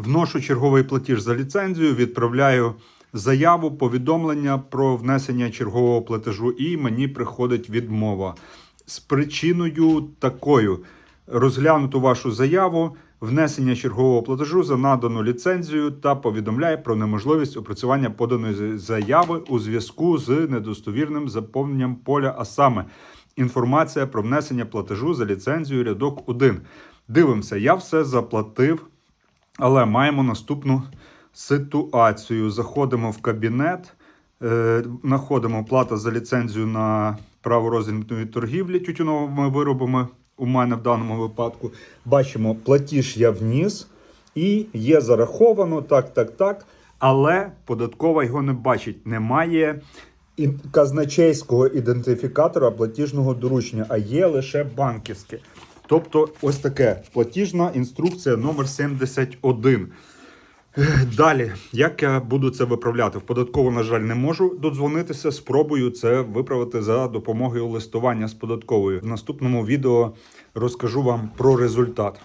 Вношу черговий платіж за ліцензію, відправляю заяву, повідомлення про внесення чергового платежу, і мені приходить відмова з причиною такою: розглянуту вашу заяву, внесення чергового платежу за надану ліцензію та повідомляє про неможливість опрацювання поданої заяви у зв'язку з недостовірним заповненням поля, а саме інформація про внесення платежу за ліцензію рядок 1. Дивимося, я все заплатив. Але маємо наступну ситуацію. Заходимо в кабінет, е, знаходимо плата за ліцензію на право роздрібної торгівлі тютюновими виробами. У мене в даному випадку бачимо, платіж я вніс і є зараховано так, так, так. Але податкова його не бачить. Немає казначейського ідентифікатора платіжного доручення, а є лише банківське. Тобто, ось таке платіжна інструкція номер 71. Далі, як я буду це виправляти? В податкову, на жаль, не можу додзвонитися. Спробую це виправити за допомогою листування з податковою. В наступному відео розкажу вам про результат.